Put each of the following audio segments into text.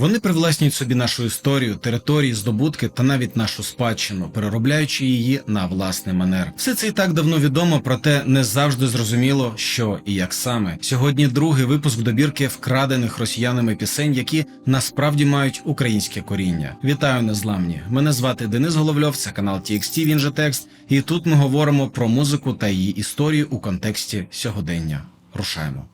Вони привласнюють собі нашу історію, території, здобутки та навіть нашу спадщину, переробляючи її на власний манер. Все це і так давно відомо, проте не завжди зрозуміло, що і як саме. Сьогодні другий випуск добірки вкрадених росіянами пісень, які насправді мають українське коріння. Вітаю незламні! Мене звати Денис Головльов, це канал TXT, він же текст. І тут ми говоримо про музику та її історію у контексті сьогодення. Рушаємо.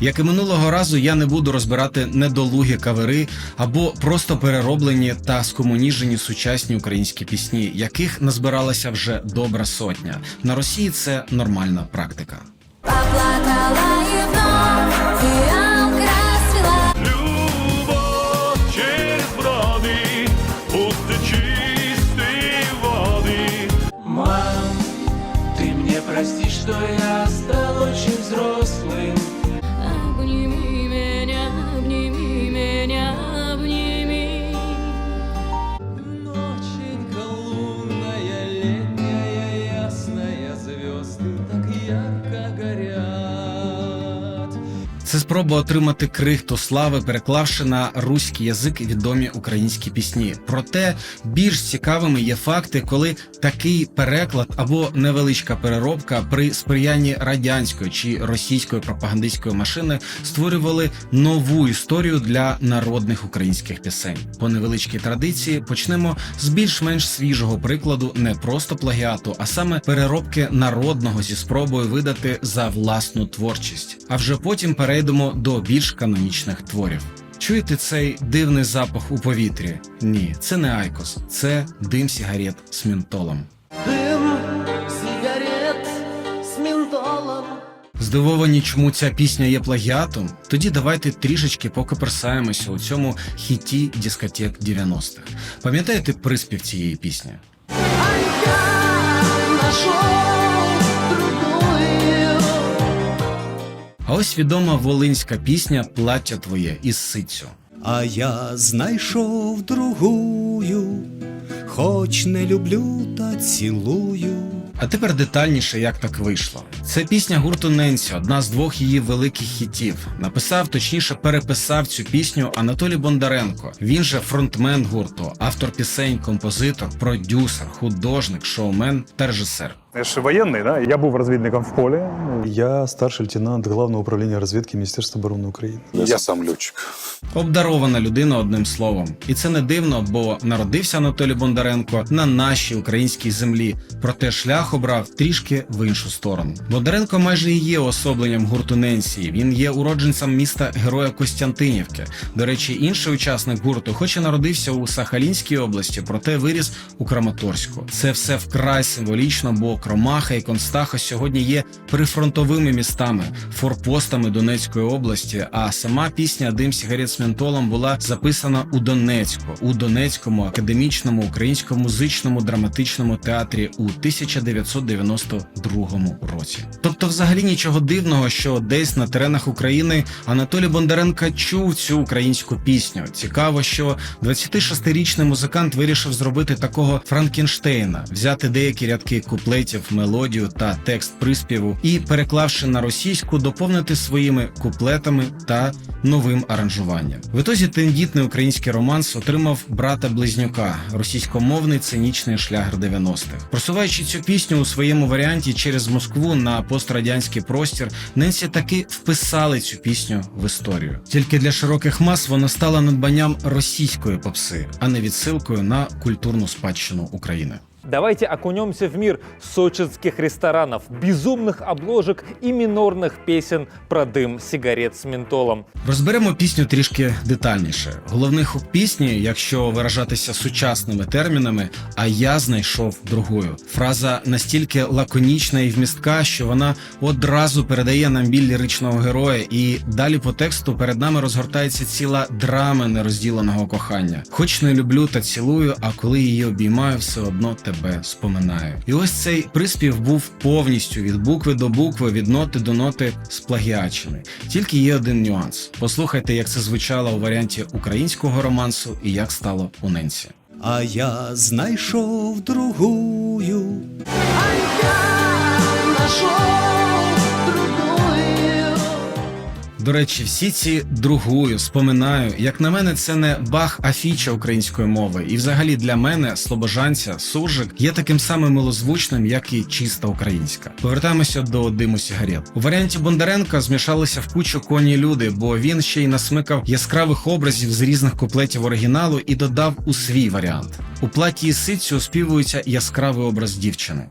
Як і минулого разу, я не буду розбирати недолугі кавери або просто перероблені та скомуніжені сучасні українські пісні, яких назбиралася вже добра сотня. На Росії це нормальна практика. Спроба отримати крихту слави, переклавши на руський язик відомі українські пісні. Проте більш цікавими є факти, коли такий переклад або невеличка переробка при сприянні радянської чи російської пропагандистської машини створювали нову історію для народних українських пісень. По невеличкій традиції почнемо з більш-менш свіжого прикладу не просто плагіату, а саме переробки народного зі спробою видати за власну творчість. А вже потім перейдемо до більш канонічних творів. Чуєте цей дивний запах у повітрі? Ні, це не айкос, це дим сігарет з ментолом. Дым сигарет с ментолом Здивовані, чому ця пісня є плагіатом? Тоді давайте трішечки покоперсаємося у цьому хіті дискотек 90-х. Пам'ятаєте приспів цієї пісні? А я А ось відома волинська пісня Плаття твоє із ситцю. А я знайшов другую, хоч не люблю та цілую. А тепер детальніше, як так вийшло. Це пісня гурту Ненсі, одна з двох її великих хітів. Написав, точніше, переписав цю пісню Анатолій Бондаренко. Він же фронтмен гурту, автор пісень, композитор, продюсер, художник, шоумен та режисер. Я ж воєнний, да? Я був розвідником в полі. Я старший лейтенант Главного управління розвідки Міністерства оборони України. Я сам льотчик. Обдарована людина одним словом. І це не дивно, бо народився Анатолій Бондаренко на нашій українській землі, проте шлях обрав трішки в іншу сторону. Бондаренко майже і є особленням гурту Ненсії. Він є уродженцем міста Героя Костянтинівки. До речі, інший учасник гурту, хоч і народився у Сахалінській області, проте виріс у Краматорську. Це все вкрай символічно, бо Кромаха і Констаха сьогодні є прифронтовими містами, форпостами Донецької області. А сама пісня Дим сігарет з ментолом була записана у Донецьку, у Донецькому академічному українському музичному драматичному театрі у 1992 році. Тобто, взагалі нічого дивного, що десь на теренах України Анатолій Бондаренко чув цю українську пісню. Цікаво, що 26-річний музикант вирішив зробити такого Франкенштейна, взяти деякі рядки куплетів, мелодію та текст приспіву і, переклавши на російську, доповнити своїми куплетами та новим аранжуванням. В ітозі тендітний український романс отримав брата близнюка, російськомовний цинічний шлягер 90-х. Просуваючи цю пісню у своєму варіанті через Москву на пострадянський простір, Ненсі таки вписали цю пісню в історію. Тільки для широких мас вона стала надбанням російської попси, а не відсилкою на культурну спадщину України. Давайте окунемся в мир сочинских ресторанов, безумных обложек и минорных песен про дым сигарет с ментолом. Розберемо пісню трішки детальніше. Головний хук пісні, якщо виражатися сучасними термінами, а я знайшов другою. Фраза настільки лаконічна і вмістка, що вона одразу передає нам біль ліричного героя, і далі по тексту перед нами розгортається ціла драма нерозділеного кохання. Хоч не люблю та цілую, а коли її обіймаю, все одно тебе споминаю. І ось цей приспів був повністю від букви до букви, від ноти до ноти сплагіачений. Тільки є один нюанс. Послухайте, як це звучало у варіанті українського романсу і як стало у ненці. А я знайшов другую. А я нашел До речі, всі ці другую споминаю. Як на мене, це не бах, а фіча української мови. І взагалі для мене слобожанця, суржик є таким самим милозвучним, як і чиста українська. Повертаємося до диму сігарет. У варіанті Бондаренка змішалися в кучу коні люди, бо він ще й насмикав яскравих образів з різних куплетів оригіналу і додав у свій варіант. У платі ситцю оспівується яскравий образ дівчини.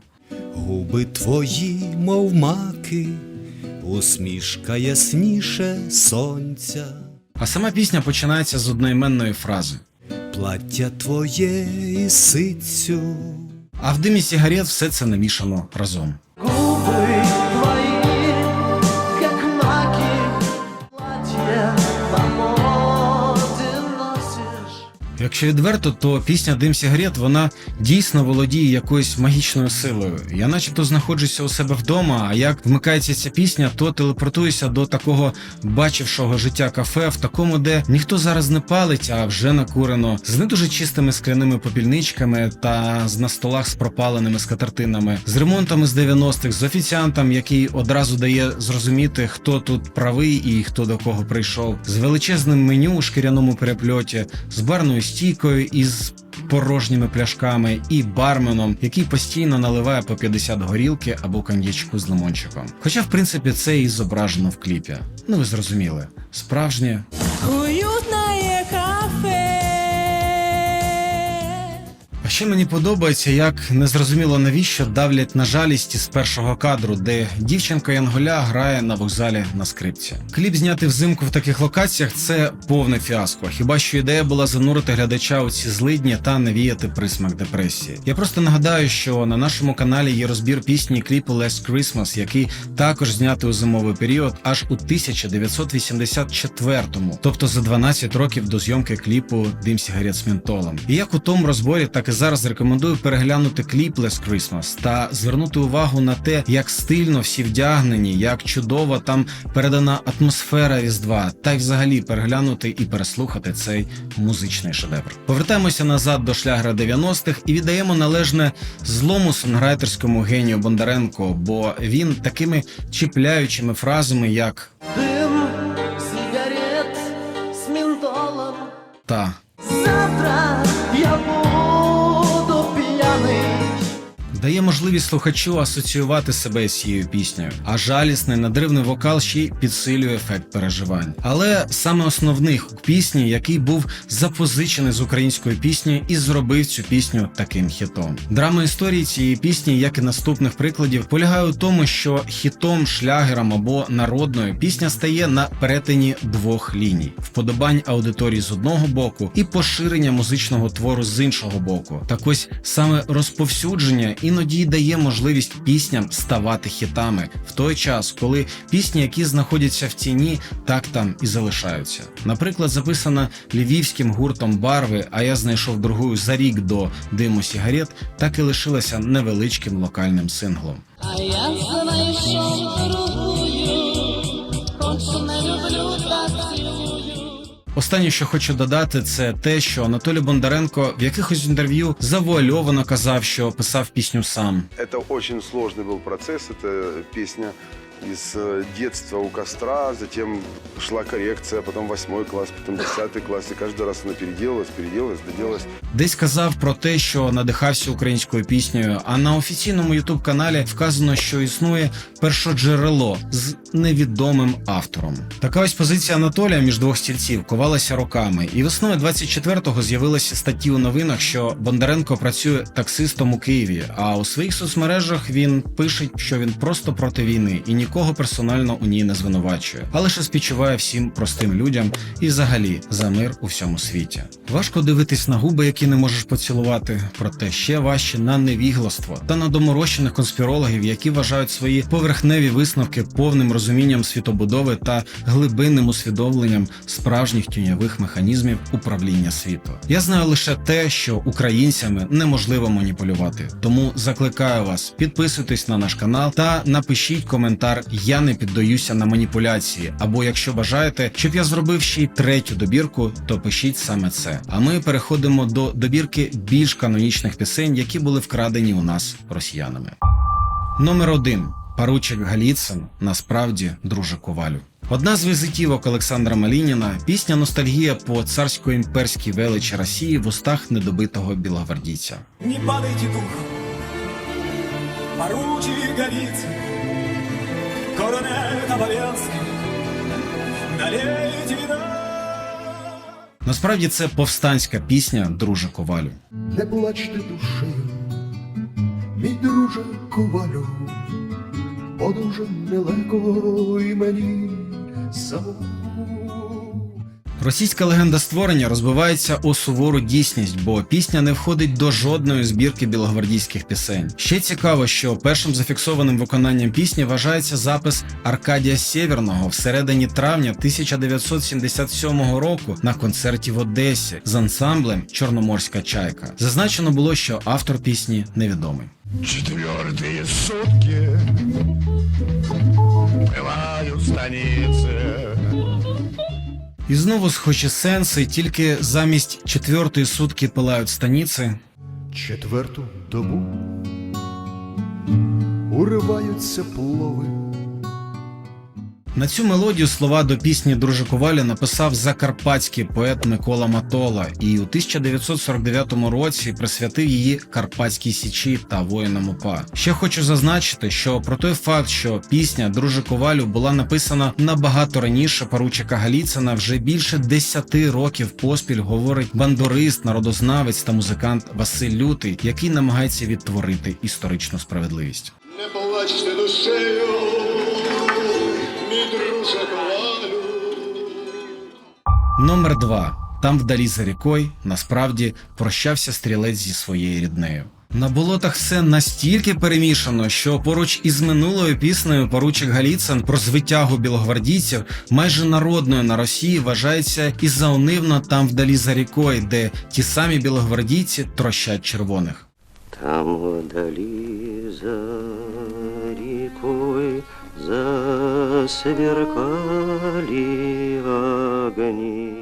Губи твої, мов маки, усмішка ясніше сонця, А сама пісня починається з одноіменної фрази. плаття твоє і ситцю. А в димі сігарет все це намішано разом. Якщо відверто, то пісня Дим сігарет вона дійсно володіє якоюсь магічною силою. Я начебто знаходжуся у себе вдома, а як вмикається ця пісня, то телепортуюся до такого бачившого життя кафе, в такому, де ніхто зараз не палить, а вже накурено, з не дуже чистими скляними попільничками та на столах з пропаленими скатертинами, з ремонтами з 90-х, з офіціантом, який одразу дає зрозуміти, хто тут правий і хто до кого прийшов, з величезним меню у шкіряному перепльоті, з барною стійкою із порожніми пляшками і барменом, який постійно наливає по 50 горілки або коньячку з лимончиком. Хоча, в принципі, це і зображено в кліпі. Ну ви зрозуміли, справжнє ще мені подобається, як незрозуміло навіщо давлять на жалість із першого кадру, де дівчинка Янголя грає на вокзалі на скрипці. Кліп зняти взимку в таких локаціях це повне фіаско. Хіба що ідея була занурити глядача у ці злидні та навіяти присмак депресії. Я просто нагадаю, що на нашому каналі є розбір пісні кліпу Last Christmas, який також знятий у зимовий період аж у 1984-му, тобто за 12 років до зйомки кліпу Дим сігарет з ментолом. І як у тому розборі, так і зараз рекомендую переглянути кліп Last Christmas та звернути увагу на те, як стильно всі вдягнені, як чудово там передана атмосфера Різдва, та й взагалі переглянути і переслухати цей музичний шедевр. Повертаємося назад до шлягера 90-х і віддаємо належне злому сонграйтерському генію Бондаренко, бо він такими чіпляючими фразами, як дає можливість слухачу асоціювати себе з цією піснею, а жалісний надривний вокал ще й підсилює ефект переживань. Але саме основний хук пісні, який був запозичений з української пісні і зробив цю пісню таким хітом. Драма історії цієї пісні, як і наступних прикладів, полягає у тому, що хітом, шлягером або народною пісня стає на перетині двох ліній: вподобань аудиторії з одного боку і поширення музичного твору з іншого боку. Так ось саме розповсюдження іноді й дає можливість пісням ставати хітами в той час, коли пісні, які знаходяться в ціні, так там і залишаються. Наприклад, записана львівським гуртом Барви, а я знайшов другою за рік до диму сігарет, так і лишилася невеличким локальним синглом. А я знайшов другую, Останнє, що хочу додати, це те, що Анатолій Бондаренко в якихось інтерв'ю завуальовано казав, що писав пісню сам. Это очень сложный был процесс. Это песня из э, детства у костра, затем шла коррекция, потом восьмой класс, потом десятый класс, и каждый раз она переделалась, переделалась, доделалась. Десь казав про те, що надихався українською піснею. А на офіційному ютуб каналі вказано, що існує першоджерело з невідомим автором. Така ось позиція Анатолія між двох стільців ковалася роками, і весною 24-го з'явилися статті у новинах, що Бондаренко працює таксистом у Києві. А у своїх соцмережах він пише, що він просто проти війни і нікого персонально у ній не звинувачує, а лише співчуває всім простим людям і взагалі за мир у всьому світі. Важко дивитись на губи, які не можеш поцілувати, проте ще важче на невігластво та на доморощених конспірологів, які вважають свої поверхневі висновки повним розумінням світобудови та глибинним усвідомленням справжніх тіньових механізмів управління світу. Я знаю лише те, що українцями неможливо маніпулювати. Тому закликаю вас, підписуйтесь на наш канал та напишіть коментар Я не піддаюся на маніпуляції. Або якщо бажаєте, щоб я зробив ще й третю добірку, то пишіть саме це. А ми переходимо до добірки більш канонічних пісень, які були вкрадені у нас росіянами. Номер один. Паручик Галіцин насправді друже Ковалю. Одна з візитівок Олександра Малініна пісня Ностальгія по царсько-імперській величі Росії в устах недобитого білогвардійця. Не падайте духом, поручик Голицын, Коронель. Насправді це повстанська пісня Друже Ковалю. Не плачте душею, мій друже ковалю, бо дуже нелегко і мені самому. Російська легенда створення розбивається у сувору дійсність, бо пісня не входить до жодної збірки білогвардійських пісень. Ще цікаво, що першим зафіксованим виконанням пісні вважається запис Аркадія Сєвєрного всередині травня 1977 року на концерті в Одесі з ансамблем Чорноморська чайка. Зазначено було, що автор пісні невідомий. Четвертые сутки Бывают станицы і знову схожі сенси, тільки замість четвертої сутки пилають станіци. Четверту добу уриваються плови. На цю мелодію слова до пісні Друже Коваля написав закарпатський поет Микола Матола і у 1949 році присвятив її Карпатській Січі та воїнам УПА. Ще хочу зазначити, що про той факт, що пісня Друже Ковалю була написана набагато раніше поручика Галіцина, вже більше 10 років поспіль говорить бандурист, народознавець та музикант Василь Лютий, який намагається відтворити історичну справедливість. Не плачте душею. Номер 2. Там вдалі за рікою насправді прощався стрілець зі своєю ріднею. На болотах все настільки перемішано, що поруч із минулою піснею поручик Галіцин про звитягу білогвардійців майже народною на Росії вважається і заунивно там вдалі за рікою, де ті самі білогвардійці трощать червоних. Там вдали за рекой засверкали огни.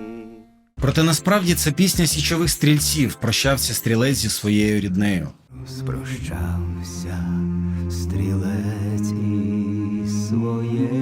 Проте насправді це пісня січових стрільців прощався стрілець зі своєю ріднею. Спрощався стрілець із своєю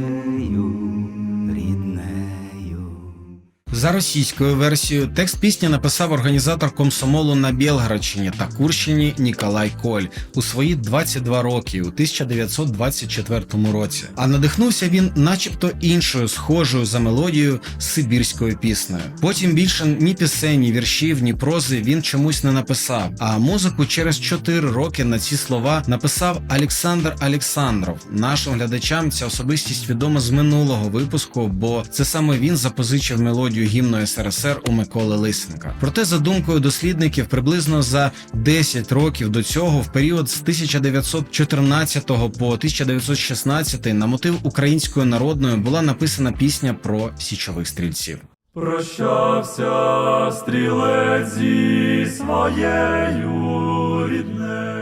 За російською версією, текст пісні написав організатор комсомолу на Білградщині та Курщині Ніколай Коль у свої 22 роки у 1924 році. А надихнувся він, начебто, іншою схожою за мелодією сибірською піснею. Потім більше ні пісень, ні віршів, ні прози він чомусь не написав. А музику через 4 роки на ці слова написав Олександр Олександров. Нашим глядачам ця особистість відома з минулого випуску, бо це саме він запозичив мелодію гімну СРСР у Миколи Лисенка. Проте, за думкою дослідників, приблизно за 10 років до цього, в період з 1914 по 1916 на мотив української народної була написана пісня про січових стрільців. Прощався стрілець зі своєю ріднею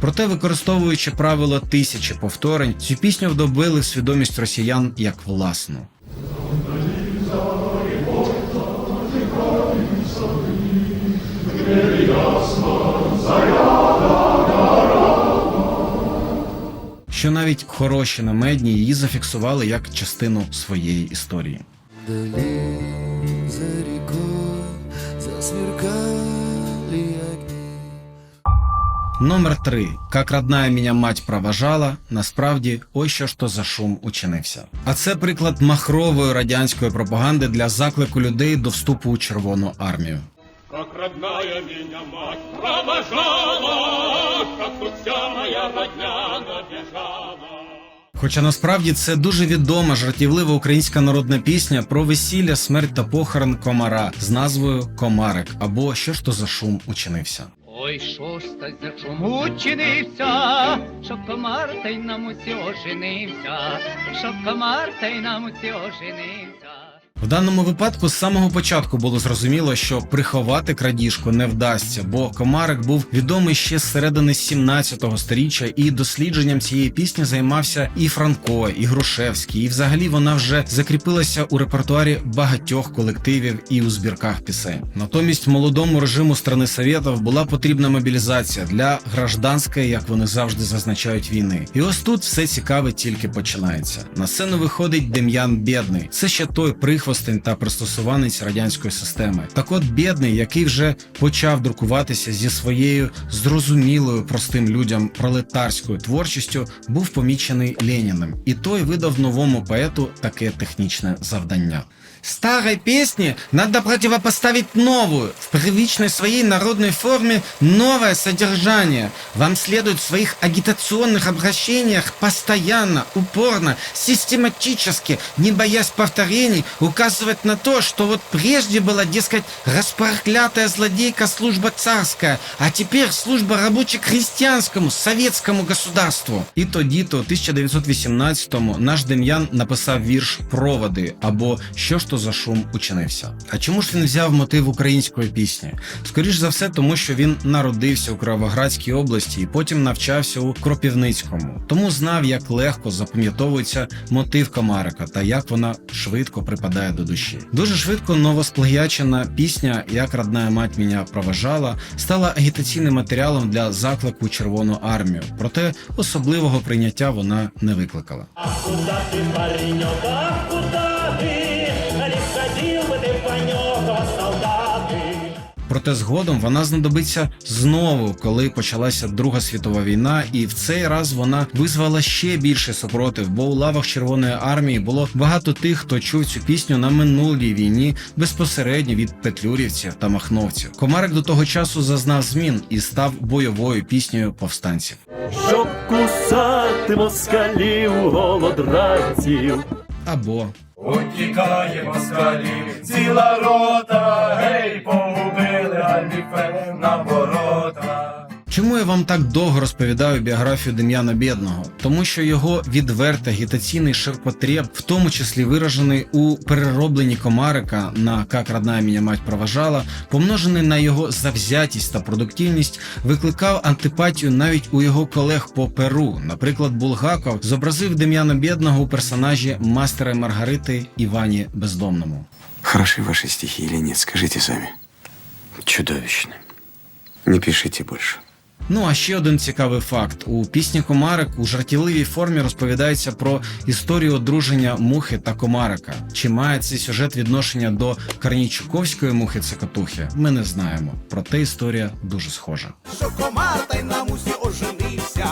Проте, використовуючи правило тисячі повторень, цю пісню вдобили в свідомість росіян як власну. Що навіть хороші намедні її зафіксували як частину своєї історії. За рекой засверкали. Номер 3. Как родная меня мать проважала, насправді ось що ж то за шум учинився. А це приклад махрової радянської пропаганди для заклику людей до вступу у Червону армію. Как родная меня мать провожала Как тут вся моя родня набежала Хоча насправді це дуже відома жартівлива українська народна пісня про весілля, смерть та похорон комара з назвою Комарик або що ж то за шум учинився. Ой, що ж та за чому чинився, що комар та й нам усі оженився, що комар та й нам усі оженився. В даному випадку з самого початку було зрозуміло, що приховати крадіжку не вдасться, бо Комарик був відомий ще з середини 17-го сторіччя, і дослідженням цієї пісні займався і Франко, і Грушевський. І взагалі вона вже закріпилася у репертуарі багатьох колективів і у збірках пісень. Натомість молодому режиму страни Совєтів була потрібна мобілізація для гражданської, як вони завжди зазначають, війни. І ось тут все цікаве тільки починається. На сцену виходить Дем'ян Бєдний. Це ще той прихвостень та пристосуванець радянської системи. Так от бідний, який вже почав друкуватися зі своєю зрозумілою простим людям пролетарською творчістю, був помічений Леніним, і той видав новому поету таке технічне завдання. Старой песне надо противопоставить новую, в привычной своей народной форме новое содержание. Вам следует в своих агитационных обращениях постоянно, упорно, систематически, не боясь повторений, указывать на то, что вот прежде была, дескать, распроклятая злодейка служба царская, а теперь служба рабоче-крестьянскому, советскому государству. І тоді-то, у 1918-му, наш Дем'ян написав вірш Проводи або Що ж то за шум учинився. А чому ж він взяв мотив української пісні? Скоріш за все, тому що він народився у Кировоградській області і потім навчався у Кропівницькому, тому знав, як легко запам'ятовується мотив Комарика та як вона швидко припадає до душі. Дуже швидко новосплагячена пісня Як родная мать мене проважала стала агітаційним матеріалом для заклику Червону армію. Проте особливого прийняття вона не викликала. Куда ты, паренек, ах, куда ты? По нього, солдати. Проте згодом вона знадобиться знову, коли почалася Друга світова війна, і в цей раз вона визвала ще більше супротив, бо у лавах Червоної армії було багато тих, хто чув цю пісню на минулій війні безпосередньо від петлюрівців та махновців. Комарик до того часу зазнав змін і став бойовою піснею повстанців. Щоб кусати москалів, голодранців. Або Утікає москалів, ціла рота, гей, погубили альбіфе на ворота. Чому я вам так довго розповідаю біографію Дем'яна Бєдного? Тому що його відвертий агітаційний ширпотреб, в тому числі виражений у переробленні комарика на «Как родная меня мать проважала, помножений на його завзятість та продуктивність, викликав антипатію навіть у його колег по Перу. Наприклад, Булгаков зобразив Дем'яна Бєдного у персонажі мастера Маргарити Івані Бездомному. Хороши ваши стихи или нет, скажите сами. Чудовищно. Не пишите больше. Ну а ще один цікавий факт: у пісні Комарик у жартівливій формі розповідається про історію одруження мухи та комарика. Чи має цей сюжет відношення до Карнійчуковської мухи цикатухи? Ми не знаємо. Проте історія дуже схожа. Що комар та й на мусі оженився.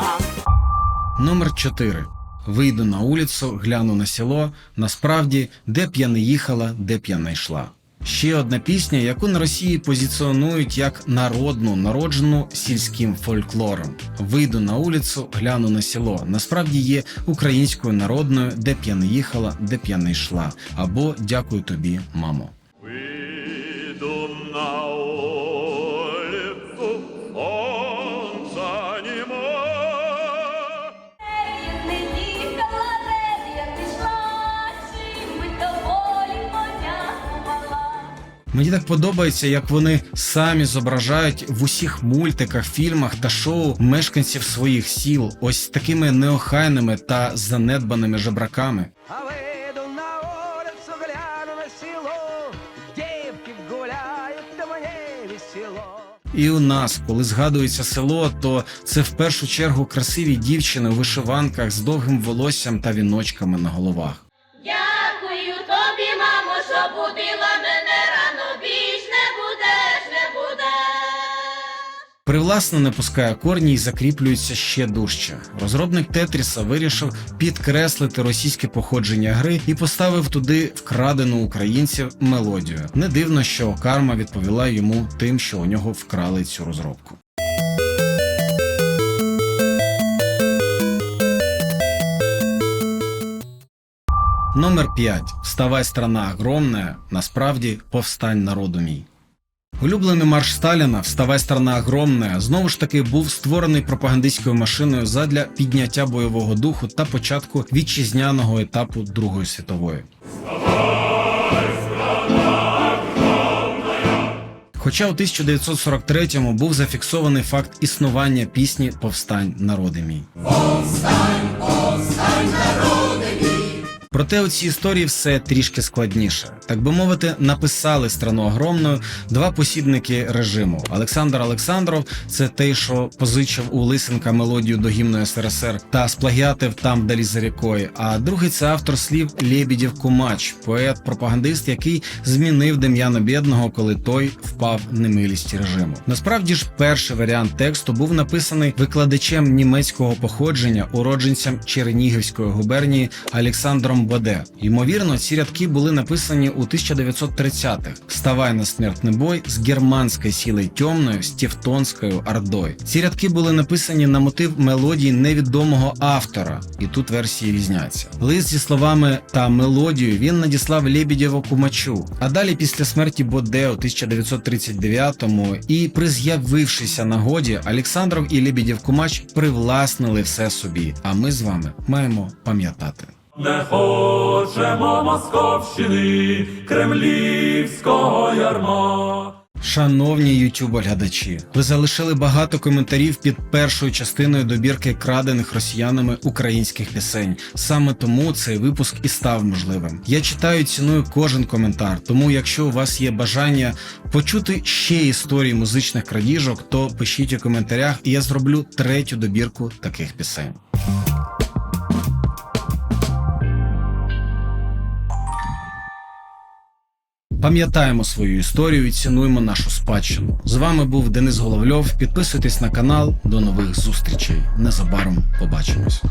Номер 4. Вийду на вулицю, гляну на село. Насправді, де б я не їхала, де б я не йшла. Ще одна пісня, яку на Росії позиціонують як народну, народжену сільським фольклором. Вийду на вулицю, гляну на село. Насправді є українською народною, де б я не їхала, де б я не йшла. Або дякую тобі, мамо. Мені так подобається, як вони самі зображають в усіх мультиках, фільмах та шоу мешканців своїх сіл, ось такими неохайними та занедбаними жебраками. І у нас, коли згадується село, то це в першу чергу красиві дівчини у вишиванках з довгим волоссям та віночками на головах. Привласно не пускає корні і закріплюється ще дужче. Розробник Тетріса вирішив підкреслити російське походження гри і поставив туди вкрадену українців мелодію. Не дивно, що карма відповіла йому тим, що у нього вкрали цю розробку. Номер 5. Вставай, страна огромная. Насправді повстань народу мій. Улюблений марш Сталіна Вставай страна огромна» знову ж таки був створений пропагандистською машиною задля підняття бойового духу та початку вітчизняного етапу Другої світової. Хоча у 1943-му був зафіксований факт існування пісні Повстань народи мій. Повстань! Проте у цій історії все трішки складніше. Так би мовити, написали страну огромною два посібники режиму. Олександр Олександров це той, що позичив у Лисенка мелодію до гімну СРСР та сплагіатив там далі за рікою. А другий це автор слів Лєбідєв Кумач, поет-пропагандист, який змінив Дем'яна Бєдного, коли той впав в немилість режиму. Насправді ж, перший варіант тексту був написаний викладачем німецького походження, уродженцем Чернігівської губернії Олександром Боде. Ймовірно, ці рядки були написані у 1930-х. Ставай на смертний бой з германською сілою темною з Тевтонською ордою. Ці рядки були написані на мотив мелодії невідомого автора, і тут версії різняться. Лист зі словами та мелодією він надіслав Лебедєву Кумачу. А далі, після смерті Боде у 1939-му і при з'явившися нагоді, Олександров і Лебедєв Кумач привласнили все собі. А ми з вами маємо пам'ятати. Не хочемо Московщини, кремлівського ярма. Шановні ютуб глядачі, ви залишили багато коментарів під першою частиною добірки крадених росіянами українських пісень. Саме тому цей випуск і став можливим. Я читаю і ціную кожен коментар. Тому, якщо у вас є бажання почути ще історії музичних крадіжок, то пишіть у коментарях, і я зроблю третю добірку таких пісень. Пам'ятаємо свою історію і цінуємо нашу спадщину. З вами був Денис Головльов. Підписуйтесь на канал. До нових зустрічей. Незабаром побачимось.